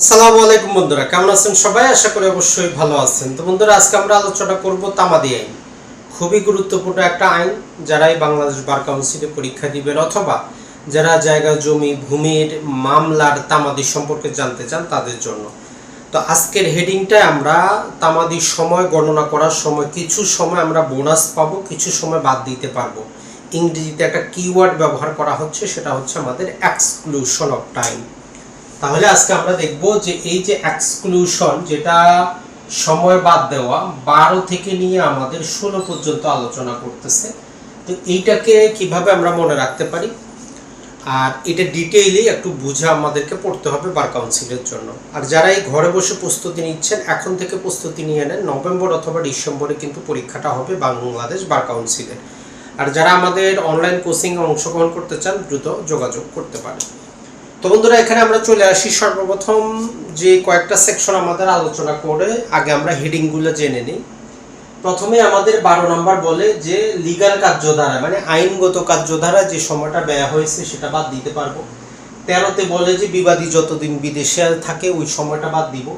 আসসালামু আলাইকুম বন্ধুরা, কেমন আছেন সবাই? আশা করি অবশ্যই ভালো আছেন। তো বন্ধুরা, আজকে আমরা আলোচনা করব তামাদি আইন। খুবই গুরুত্বপূর্ণ একটা আইন, যারাই বাংলাদেশ বার কাউন্সিলে পরীক্ষা দিবেন অথবা যারা জায়গা, জমি ভূমির মামলার তামাদি সম্পর্কে জানতে চান তাদের জন্য। তো আজকের হেডিংটা আমরা তামাদির সময় গণনা করার সময়, কিছু সময় আমরা বোনাস পাবো, কিছু সময় বাদ দিতে পারব। ইংরেজিতে একটা কিওয়ার্ড ব্যবহার করা হচ্ছে, সেটা হচ্ছে আমাদের এক্সক্লুশন অফ টাইম তাহলে আজকে আমরা দেখব যে এই যে এক্সক্লুশন যেটা সময় বাদ দেওয়া, বারো থেকে নিয়ে আমাদের ষোলো পর্যন্ত আলোচনা করতেছে, তো এইটাকে কীভাবে আমরা মনে রাখতে পারি? আর এটা ডিটেইলি একটু বুঝে আমাদেরকে পড়তে হবে বার কাউন্সিলের জন্য। আর যারা এই ঘরে বসে প্রস্তুতি নিচ্ছেন, এখন থেকে প্রস্তুতি নিয়ে নেন। নভেম্বর অথবা ডিসেম্বরে কিন্তু পরীক্ষাটা হবে বাংলাদেশ বার কাউন্সিলের আর যারা আমাদের অনলাইন কোচিংয়ে অংশগ্রহণ করতে চান, দ্রুত যোগাযোগ করতে পারেন। তো বন্ধুরা, এখানে আমরা চলে আসি সর্বপ্রথম যে কয়েকটা সেকশন আমাদের আলোচনা করে। আগে আমরা হেডিংগুলো জেনে নিই। প্রথমে আমাদের বারো নম্বর বলে যে লিগাল কার্যধারা মানে আইনগত কার্যধারা যে সময়টা ব্যয় হয়েছে সেটা বাদ দিতে পারব। তেরোতে বলে যে বিবাদী যতদিন বিদেশে থাকে, ওই সময়টা বাদ দিব।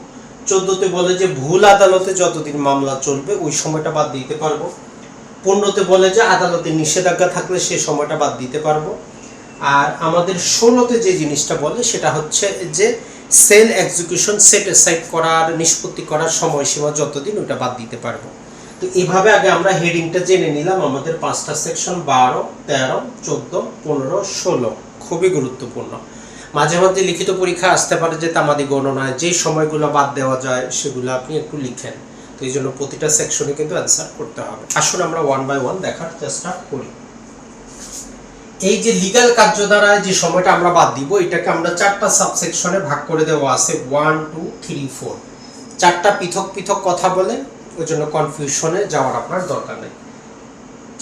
চোদ্দোতে বলে যে ভুল আদালতে যতদিন মামলা চলবে, ওই সময়টা বাদ দিতে পারব। পনেরোতে বলে যে আদালতে নিষেধাজ্ঞা থাকলে সে সময়টা বাদ দিতে পারব। আর আমাদের ষোলোতে যে জিনিসটা বলে, সেটা হচ্ছে যে সেল এক্সিকিউশন, সেট সাইড করার, নিষ্পত্তি করার সময়সীমা যতদিন, ওটা বাদ দিতে পারব। তো এইভাবে আগে আমরা হেডিংটা জেনে নিলাম, আমাদের পাঁচটা সেকশন, বারো, তেরো, চোদ্দ, পনেরো, ষোলো। খুবই গুরুত্বপূর্ণ। মাঝে মাঝে লিখিত পরীক্ষা আসতে পারে যে তামাদি গণনায় যে সময়গুলো বাদ দেওয়া যায়, সেগুলো আপনি একটু লিখেন। তো এই জন্য প্রতিটা সেকশনে কিন্তু অ্যান্সার করতে হবে। আসুন আমরা ওয়ান বাই ওয়ান দেখার চেষ্টা করি। এই যে লিগ্যাল কার্যধারায় যে সময়টা আমরা বাদ দিব, এটাকে আমরা চারটা সাবসেকশনে ভাগ করে দেওয়া আছে। ওয়ান টু থ্রি ফোর চারটা পৃথক পৃথক কথা বলে, ওই জন্য কনফিউশনে যাওয়ার আপনার দরকার নেই।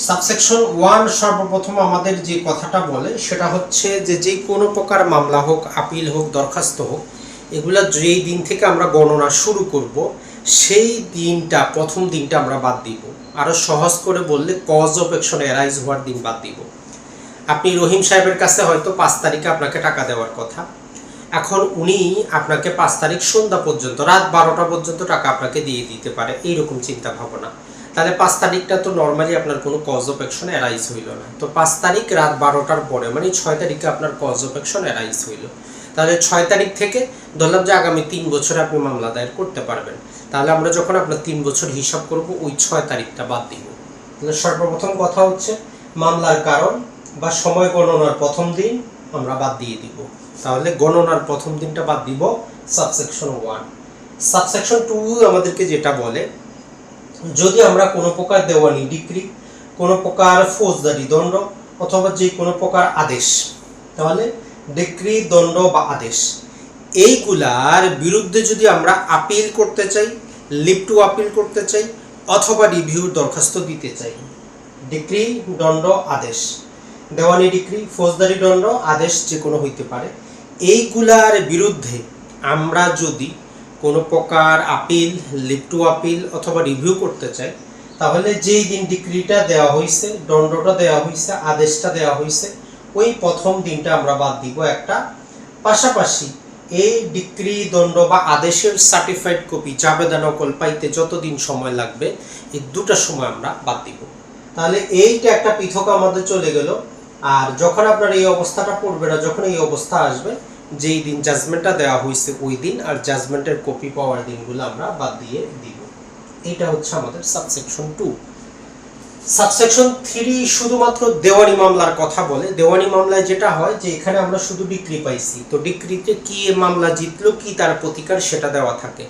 সাবসেকশন ওয়ান সর্বপ্রথম আমাদের যে কথাটা বলে, সেটা হচ্ছে যে যে কোনো প্রকার মামলা হোক আপিল হোক, দরখাস্ত হোক, এগুলো যেই দিন থেকে আমরা গণনা শুরু করব, সেই দিনটা, প্রথম দিনটা আমরা বাদ দিব। আরও সহজ করে বললে কজ অফ অ্যাকশন অ্যারাইজ হওয়ার দিন বাদ দিব। আপনি রহিম সাহেবের কাছে হয়তো পাঁচ তারিখে আপনাকে টাকা দেওয়ার কথা। এখন উনি আপনাকে পাঁচ তারিখ সন্ধ্যা পর্যন্ত, রাত বারোটা পর্যন্ত টাকা আপনাকে দিয়ে দিতে পারে, এইরকম চিন্তা ভাবনা। তাহলে পাঁচ তারিখটা তো নর্মালি আপনার কোনো কজ অফ অ্যাকশন অ্যারাইজ হইল না। তো পাঁচ তারিখ রাত বারোটার পরে মানে ছয় তারিখে আপনার কজ অফ অ্যাকশন অ্যারাইজ হইল। তাহলে ছয় তারিখ থেকে ধরলাম যে আগামী তিন বছরে আপনি মামলা দায়ের করতে পারবেন। তাহলে আমরা যখন আপনার তিন বছর হিসাব করব, ওই ছয় তারিখটা বাদ দিব। তাহলে সর্বপ্রথম কথা হচ্ছে, মামলার কারণ বা সময় গণনার প্রথম দিন আমরা বাদ দিয়ে দিব। তাহলে গণনার প্রথম দিনটা বাদ দিব সাবসেকশন ওয়ান। সাবসেকশন টু আমাদেরকে যেটা বলে, যদি আমরা কোনো প্রকার দেওয়ানি ডিক্রি, কোনো প্রকার ফৌজদারি দণ্ড অথবা যে কোনো প্রকার আদেশ, তাহলে ডিক্রি, দণ্ড বা আদেশ, এইগুলার বিরুদ্ধে যদি আমরা আপিল করতে চাই লিভ টু আপিল করতে চাই, অথবা রিভিউর দরখাস্ত দিতে চাই, ডিক্রি, দণ্ড, আদেশ দেওয়ানি ডিক্রি, ফৌজদারি দণ্ড আদেশ যে কোনো হইতে পারে। এইগুলার বিরুদ্ধে আমরা যদি কোনো প্রকার আপিল লিভ টু আপিল অথবা রিভিউ করতে চাই, তাহলে যেই দিন ডিক্রিটা দেওয়া হয়েছে দণ্ডটা দেওয়া হয়েছে আদেশটা দেওয়া হয়েছে ওই প্রথম দিনটা আমরা বাদ দিব একটা। পাশাপাশি এই ডিক্রি দণ্ড বা আদেশের সার্টিফাইড কপি চাবেদা নকল পাইতে যতদিন সময় লাগবে, এই দুটা সময় আমরা বাদ দিব। তাহলে এইটা একটা পৃথক আমাদের চলে গেল। আর যখন আপনার এই অবস্থাটা পড়বে না, যখন এই অবস্থা আসবে, যেই দিন জাজমেন্টটা দেওয়া হয়েছে ওই দিন, আর জাজমেন্টের কপি পাওয়ার দিনগুলো আমরা বাদ দিয়ে দিব। এইটা হচ্ছে আমাদের সাবসেকশন টু সাবসেকশন থ্রি শুধুমাত্র দেওয়ানি মামলার কথা বলে। দেওয়ানি মামলায় যেটা হয় যে, এখানে আমরা শুধু ডিক্রি পাইছি। তো ডিক্রিতে কি মামলা জিতলো, কি তার প্রতিকার সেটা দেওয়া থাকে।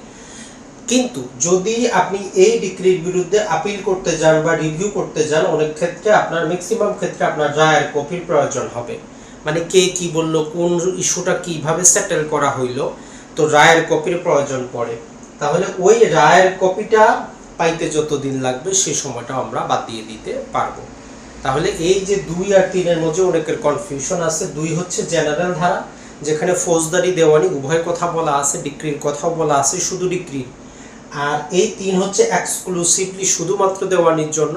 কিন্তু যদি আপনি এই ডিক্রির বিরুদ্ধে আপিল করতে যান বা রিভিউ করতে যান, অনেক ক্ষেত্রে আপনার ম্যাক্সিমাম ক্ষেত্রে আপনার রায়ের কপির প্রয়োজন হবে। মানে কে কি বলল, কোন ইস্যুটা কীভাবে সেটেল করা হইল, তো রায়ের কপির প্রয়োজন পড়ে। তাহলে ওই রায়ের কপিটা পাইতে যত দিন লাগবে সেই সময়টা আমরা বাদ দিয়ে দিতে পারব। তাহলে এই যে দুই আর তিনের মধ্যে অনেকের কনফিউশন আছে। দুই হচ্ছে জেনারেল ধারা, যেখানে ফৌজদারি দেওয়ানি, উভয় কথা বলা আছে ডিক্রির কথাও বলা আছে, শুধু ডিক্রির আর এই তিন হচ্ছে এক্সক্লুসিভলি শুধুমাত্র দেওয়ানির জন্য,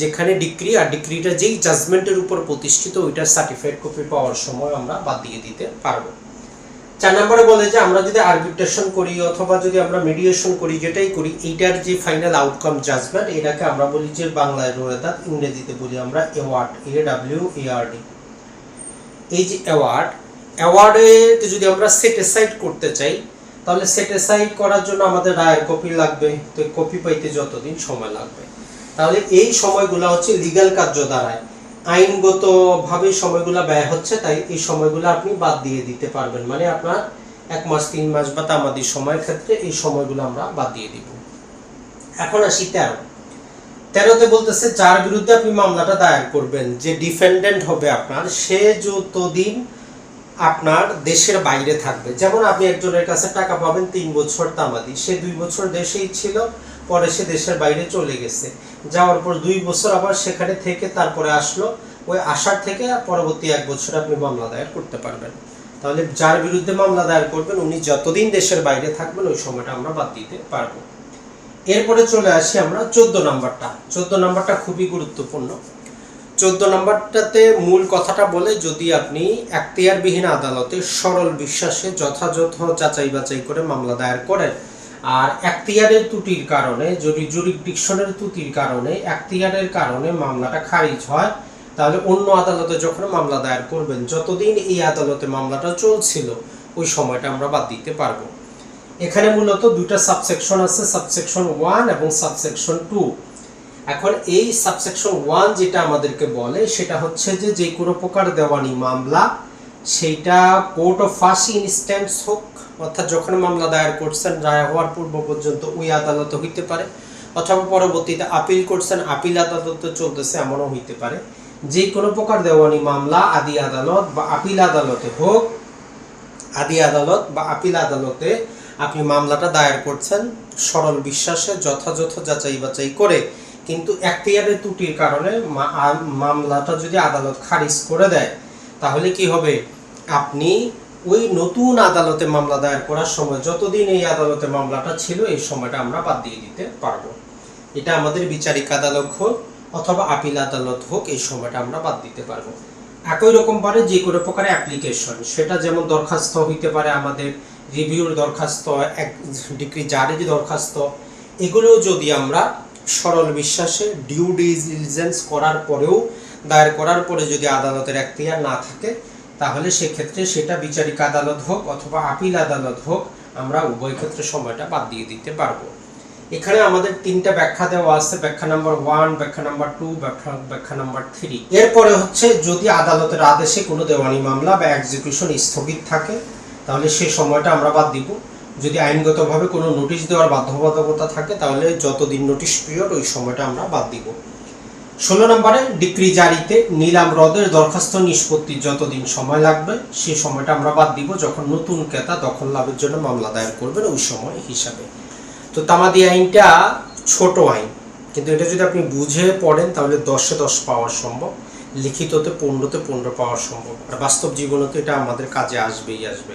যেখানে ডিক্রি আর ডিক্রিটা যেই জাজমেন্টের উপর প্রতিষ্ঠিত, ওইটার সার্টিফাইড কপি পাওয়ার সময় আমরা বাদ দিয়ে দিতে পারব। চার নম্বরে বলে যে, আমরা যদি আরবিট্রেশন করি অথবা যদি আমরা মিডিয়েশন করি, যেটাই করি, এইটার যে ফাইনাল আউটকাম জাজমেন্ট এটাকে আমরা বলি যে বাংলায় রোয়েদাত ইংরেজিতে বলি আমরা award A W A R D এই যে অ্যাওয়ার্ড অ্যাওয়ার্ডে যদি আমরা সেট এসাইড করতে চাই তাহলে সেট এসাইড করার জন্য আমাদের রায়ের কপি লাগবে। তো কপি পাইতে যতদিন সময় লাগবে। তাহলে এই সময়গুলো হচ্ছে লিগ্যাল কার্য দ্বারায় আইনগতভাবে সময়গুলো ব্যয় হচ্ছে, তাই এই সময়গুলো আপনি বাদ দিয়ে দিতে পারবেন। মানে আপনার এক মাস, তিন মাস বা তামাদি সময়ের ক্ষেত্রে এই সময়গুলো আমরা বাদ দিয়ে দিব। এখন আসি তেরো। তেরোতে বলতেছে, যার বিরুদ্ধে আপনি মামলাটা দায়ের করবেন, যে ডিফেন্ডেন্ট হবে আপনার, সে যতদিন আপনার দেশের বাইরে থাকবে। যেমন আপনি একজনের কাছে টাকা পাবেন তিন বছর তামাদি। সে দুই বছর দেশেই ছিল, পরে সে দেশের বাইরে চলে গেছে। যাওয়ার পর দুই বছর আবার সেখানে থেকে তারপরে আসলো। ওই আসার থেকে পরবর্তী এক বছর আপনি মামলা দায়ের করতে পারবেন। তাহলে যার বিরুদ্ধে মামলা দায়ের করবেন, উনি যতদিন দেশের বাইরে থাকবেন, ওই সময়টা আমরা বাদ দিতে পারব। এরপরে চলে আসি আমরা চোদ্দ নাম্বারটা। চোদ্দ নাম্বারটা খুবই গুরুত্বপূর্ণ। চোদ্দ নম্বরটাতে মূল কথাটা বলে, যদি আপনি এখতিয়ারবিহীন আদালতে সরল বিশ্বাসে যথাযথ যাচাই বাছাই করে মামলা দায়ের করেন, আর এখতিয়ারের ত্রুটির কারণে, যদি জুরিডিকশনের ত্রুটির কারণে এখতিয়ারের কারণে মামলাটা খারিজ হয়, তাহলে অন্য আদালতে যখন মামলা দায়ের করবেন, যতদিন এই আদালতে মামলাটা চলছিল, ওই সময়টা আমরা বাদ দিতে পারব। এখানে মূলত দুইটা সাবসেকশন আছে, সাবসেকশন ওয়ান এবং সাবসেকশন টু। এখন এই সাবসেকশন ওয়ান যেটা আমাদেরকে বলে, সেটা হচ্ছে যে যে কোনো প্রকার দেওয়ানি মামলা, সেইটা কোর্ট অফ ফার্স্ট ইনস্ট্যান্স হোক, অর্থাৎ যখন মামলা দায়ের করছেন, রায় হওয়ার পূর্ব পর্যন্ত ওই আদালতে হইতে পারে, অথবা পরবর্তীতে আপিল করছেন আপিল আদালতে চলতেছে, এমনও হইতে পারে। যে কোনো প্রকার দেওয়ানি মামলা, আদি আদালত বা আপিল আদালতে হোক, আদি আদালত বা আপিল আদালতে আপনি মামলাটা দায়ের করছেন, সরল বিশ্বাসে যথাযথ যাচাই বাছাই করে কিন্তু এখতিয়ারের ত্রুটির কারণে মামলাটা যদি আদালত খারিজ করে দেয়, তাহলে কি হবে? আপনি ওই নতুন আদালতে মামলা দায়ের করার সময় যতদিন এই আদালতে মামলাটা ছিল, এই সময়টা আমরা বাদ দিয়ে দিতে পারব। এটা আমাদের বিচারিক আদালত হোক অথবা আপিল আদালত হোক, এই সময়টা আমরা বাদ দিতে পারব। একই রকম পারে যে কোনো প্রকার অ্যাপ্লিকেশন, সেটা যেমন দরখাস্ত হইতে পারে আমাদের রিভিউর দরখাস্ত, এক ডিগ্রি জারির দরখাস্ত এগুলো যদি আমরা সরল বিশ্বাসে ডিউ ডিলিজেন্স করার পরেও, দায়ের করার পরে যদি আদালতের এখতিয়ার না থাকে, তাহলে সেক্ষেত্রে সেটা বিচারিক আদালত হোক অথবা আপিল আদালত হোক, আমরা উভয় ক্ষেত্রে সময়টা বাদ দিয়ে দিতে পারব। এখানে আমাদের তিনটা ব্যাখ্যা দেওয়া আছে, ব্যাখ্যা নাম্বার ওয়ান ব্যাখ্যা নাম্বার টু ব্যাখ্যা ব্যাখ্যা নাম্বার থ্রি এরপরে হচ্ছে যদি আদালতের আদেশে কোনো দেওয়ানি মামলা বা এক্সিকিউশন স্থগিত থাকে, তাহলে সে সময়টা আমরা বাদ দিব। যদি আইনগতভাবে কোনো নোটিশ দেওয়ার বাধ্যবাধকতা থাকে, তাহলে যতদিন নোটিশ পিরিয়ড ওই সময়টা আমরা বাদ দিব। ষোলো নম্বরে ডিক্রি জারিতে নিলাম হ্রদের দরখাস্ত নিষ্পত্তির যতদিন সময় লাগবে সেই সময়টা আমরা বাদ দিব। যখন নতুন ক্রেতা দখল লাভের জন্য মামলা দায়ের করবেন, ওই সময় হিসাবে। তো তামাদি আইনটা ছোট আইন, কিন্তু এটা যদি আপনি বুঝে পড়েন, তাহলে দশে দশ পাওয়া সম্ভব, লিখিততে পনেরোতে পনেরো পাওয়া সম্ভব। আর বাস্তব জীবনে তো এটা আমাদের কাজে আসবেই আসবে।